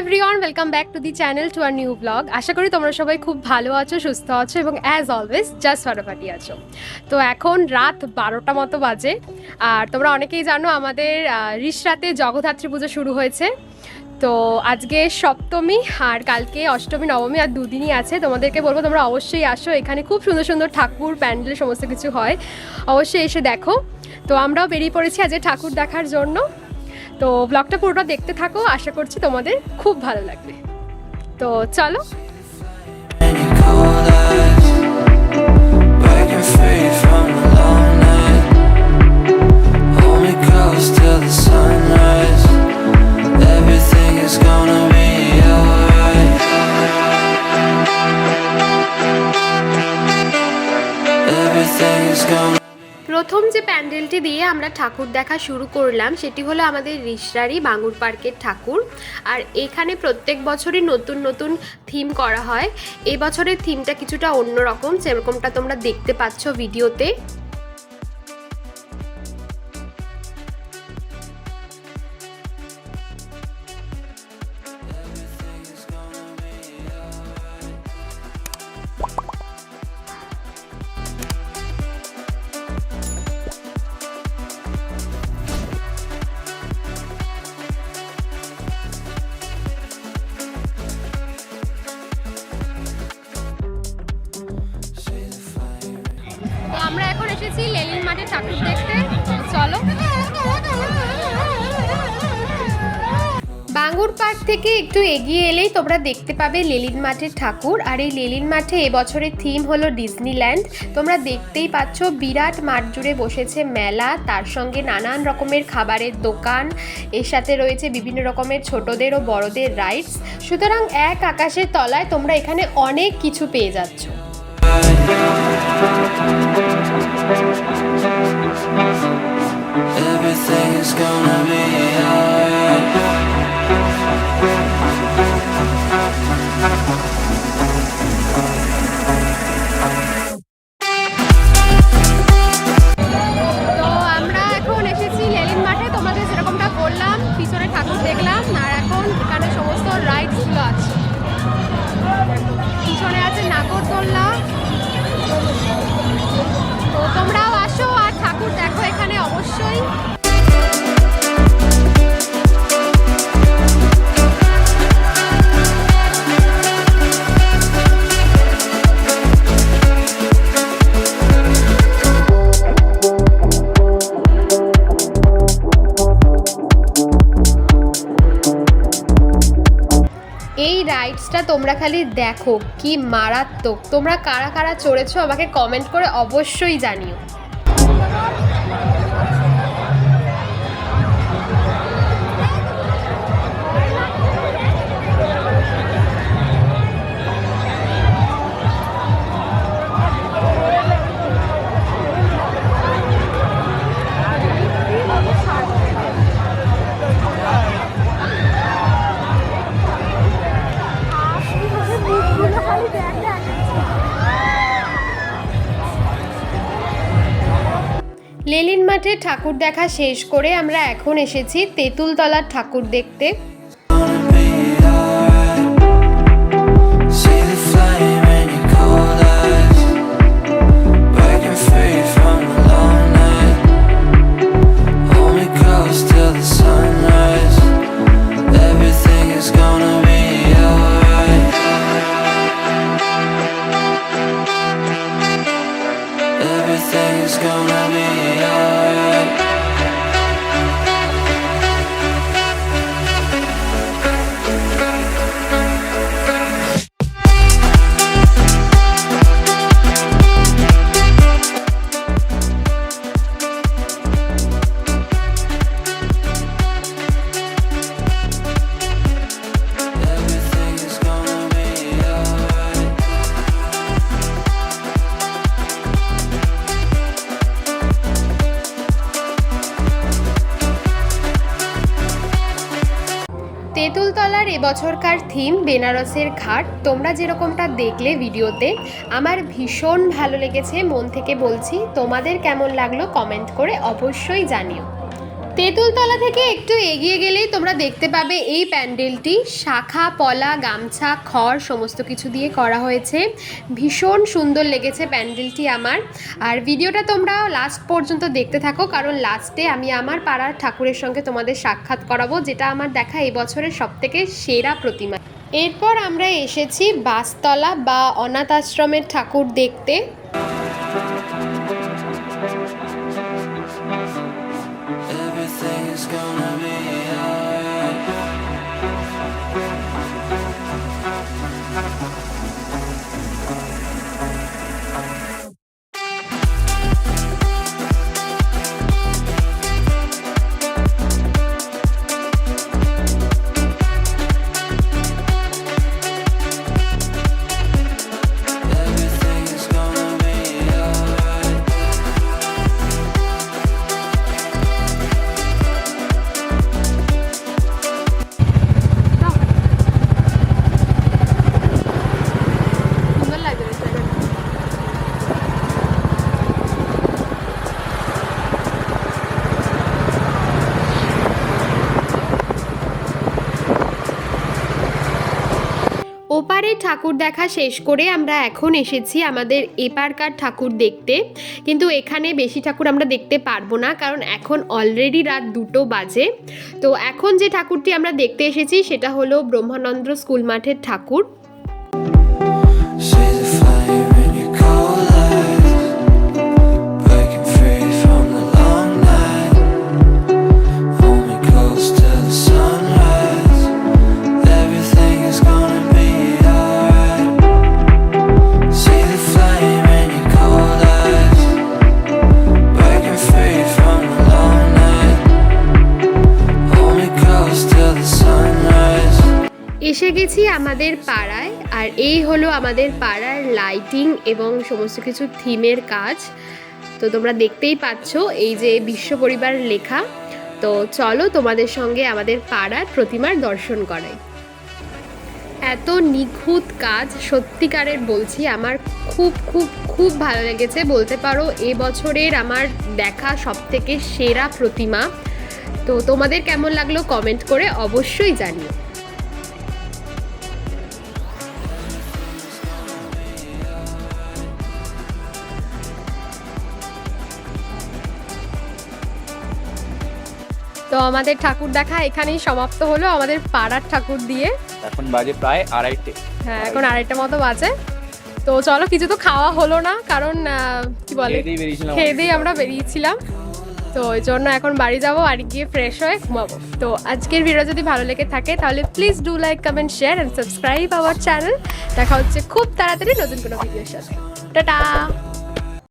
Everyone welcome back to the channel to our new blog আশা করি তোমরা সবাই খুব ভালো আছো, সুস্থ আছো, এবং অ্যাজ অলওয়েজ জাস্ট ফাটাফাটি আছো। তো এখন রাত বারোটা মতো বাজে, আর তোমরা অনেকেই জানো আমাদের রিসরাতে জগদ্ধাত্রী পুজো শুরু হয়েছে। তো আজকে সপ্তমী, আর কালকে অষ্টমী, নবমী, আর দুদিনই আছে। তোমাদেরকে বলব, তোমরা অবশ্যই আসো, এখানে খুব সুন্দর সুন্দর ঠাকুর, প্যান্ডেল, সমস্ত কিছু হয়। অবশ্যই এসে দেখো। তো আমরাও বেরিয়ে পড়েছি আজকে ঠাকুর দেখার জন্য। তো ব্লগটা পুরোটা দেখতে থাকো আশা করছি তোমাদের খুব ভালো লাগবে। তো চলো। প্যান্ডেলটি দিয়ে আমরা ঠাকুর দেখা শুরু করলাম, সেটি হলো আমাদের রিসরারি বাঙুর পার্কের ঠাকুর। আর এখানে প্রত্যেক বছরই নতুন নতুন থিম করা হয়। এবছরের বছরের থিমটা কিছুটা অন্যরকম সেরকমটা তোমরা দেখতে পাচ্ছ ভিডিওতে। এসেছি লেলিন মাঠে ঠাকুর দেখতে। চলো। বাঙ্গুর পার্ক থেকে একটু এগিয়ে এলেই তোমরা দেখতে পাবে লেলিন মাঠের ঠাকুর। আর এই লেলিন মাঠে এবছরের থিম হলো ডিজনিল্যান্ড। তোমরা দেখতেই পাচ্ছ বিরাট মাঠ জুড়ে বসেছে মেলা। তার সঙ্গে নানান রকমের খাবারের দোকান। এর সাথে রয়েছে বিভিন্ন রকমের ছোটদের ও বড়দের রাইডস। সুতরাং এক আকাশের তলায় তোমরা এখানে অনেক কিছু পেয়ে যাচ্ছ। Everything is gonna be alright তোমরা খালি দেখো কি মারাত্মক। তোমরা কারা কারা চড়েছো আমাকে কমেন্ট করে অবশ্যই জানিও। মাঠে ঠাকুর দেখা শেষ করে আমরা এখন এসেছি তেঁতুলতলার ঠাকুর দেখতে। তেঁতুলতলার এবছরকার থিম বেনারসের ঘাট। তোমরা যেরকমটা দেখলে ভিডিওতে, আমার ভীষণ ভালো লেগেছে, মন থেকে বলছি। তোমাদের কেমন লাগল কমেন্ট করে অবশ্যই জানিও। তেঁতুলতলা থেকে একটু এগিয়ে গেলেই তোমরা দেখতে পাবে এই প্যান্ডেলটি। শাখা, পলা, গামছা, খড় সমস্ত কিছু দিয়ে করা হয়েছে। ভীষণ সুন্দর লেগেছে প্যান্ডেলটি আমার। আর ভিডিওটা তোমরা লাস্ট পর্যন্ত দেখতে থাকো, কারণ লাস্টে আমি আমার পাড়ার ঠাকুরের সঙ্গে তোমাদের সাক্ষাৎ করাবো, যেটা আমার দেখা এই বছরের সবথেকে সেরা প্রতিমা। এরপর আমরা এসেছি বাসতলা বা অনাথ আশ্রমের ঠাকুর দেখতে। ওপারে ঠাকুর দেখা শেষ করে আমরা এখন এসেছি আমাদের এপারকার ঠাকুর দেখতে। কিন্তু এখানে বেশি ঠাকুর আমরা দেখতে পারব না, কারণ এখন অলরেডি রাত দুটো বাজে। তো এখন যে ঠাকুরটি আমরা দেখতে এসেছি, সেটা হলো ব্রহ্মানন্দ স্কুল মাঠের ঠাকুর। এসে গেছি আমাদের পাড়ায়, আর এই হলো আমাদের পাড়ার লাইটিং এবং সমস্ত কিছু থিমের কাজ। তো তোমরা দেখতেই পাচ্ছ এই যে বিশ্ব পরিবার লেখা। তো চলো তোমাদের সঙ্গে আমাদের পাড়ার প্রতিমার দর্শন করাই। এত নিখুঁত কাজ, সত্যিকারের বলছি, আমার খুব খুব খুব ভালো লেগেছে। বলতে পারো, এ বছরের আমার দেখা সবথেকে সেরা প্রতিমা। তো তোমাদের কেমন লাগল কমেন্ট করে অবশ্যই জানিও। তো আমাদের ঠাকুর দেখা এখানেই সমাপ্ত হলো আমাদের পাড়ার ঠাকুর দিয়ে। এখন বাজে প্রায় আড়াইটে। হ্যাঁ এখন আড়াইটা মতো বাজে। তো চলো কিছু তো খাওয়া হলো না কারণ কি বলে? খেয়ে দিয়ে আমরা। বেরিয়েছিলাম। তো ওই জন্য এখন বাড়ি যাব আর গিয়ে ফ্রেশ হয়ে ঘুমাবো। তো আজকের ভিডিও যদি ভালো লেগে থাকে তাহলে please do like comment share and subscribe our channel দেখা হচ্ছে খুব তাড়াতাড়ি নতুন কোনো ভিডিওর সাথে। টাটা!